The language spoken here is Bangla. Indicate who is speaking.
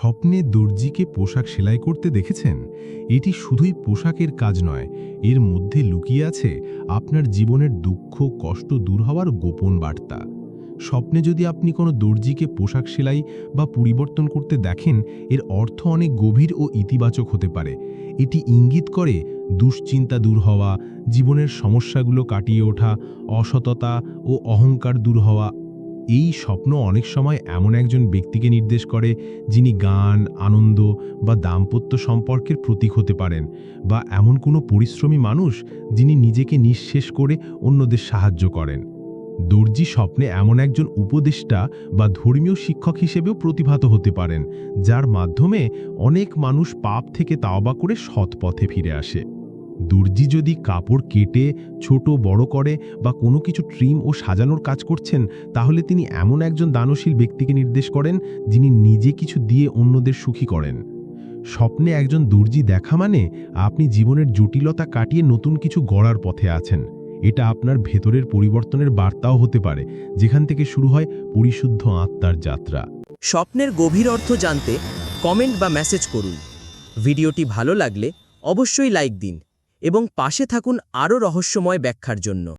Speaker 1: স্বপ্নে দর্জিকে পোশাক সেলাই করতে দেখেছেন? এটি শুধুই পোশাকের কাজ নয়, এর মধ্যে লুকিয়ে আছে আপনার জীবনের দুঃখ, কষ্ট দূর হওয়ার গোপন বার্তা। স্বপ্নে যদি আপনি কোনো দর্জিকে পোশাক সেলাই বা পরিবর্তন করতে দেখেন, এর অর্থ অনেক গভীর ও ইতিবাচক হতে পারে। এটি ইঙ্গিত করে দুশ্চিন্তা দূর হওয়া, জীবনের সমস্যাগুলো কাটিয়ে ওঠা, অসততা ও অহংকার দূর হওয়া এই স্বপ্ন অনেক সময় এমন একজন ব্যক্তিকে নির্দেশ করে যিনি গান, আনন্দ বা দাম্পত্য সম্পর্কের প্রতীক হতে পারেন বা এমন কোনো পরিশ্রমী মানুষ যিনি নিজেকে নিঃশেষ করে অন্যদের সাহায্য করেন। দর্জি স্বপ্নে এমন একজন উপদেষ্টা বা ধর্মীয় শিক্ষক হিসেবেও প্রতিভাত হতে পারেন, যার মাধ্যমে অনেক মানুষ পাপ থেকে তাওবা করে সৎ পথে ফিরে আসে। দর্জি যদি কাপড় কেটে, ছোট, বড় করে বা কোনো কিছু ট্রিম ও সাজানোর কাজ করছেন, তাহলে তিনি এমন একজন দানশীল ব্যক্তিকে নির্দেশ করেন, যিনি নিজে কিছু দিয়ে অন্যদের সুখী করেন। স্বপ্নে একজন দর্জি দেখা মানে আপনি জীবনের জটিলতা কাটিয়ে নতুন কিছু গড়ার পথে আছেন। এটা আপনার ভেতরের পরিবর্তনের বার্তাও হতে পারে, যেখান থেকে শুরু হয় পরিশুদ্ধ আত্মার যাত্রা।
Speaker 2: স্বপ্নের গভীর অর্থ জানতে কমেন্ট বা মেসেজ করুন। ভিডিওটি ভালো লাগলে অবশ্যই লাইক দিন। এবং পাশে থাকুন আরও রহস্যময় ব্যাখ্যার জন্য।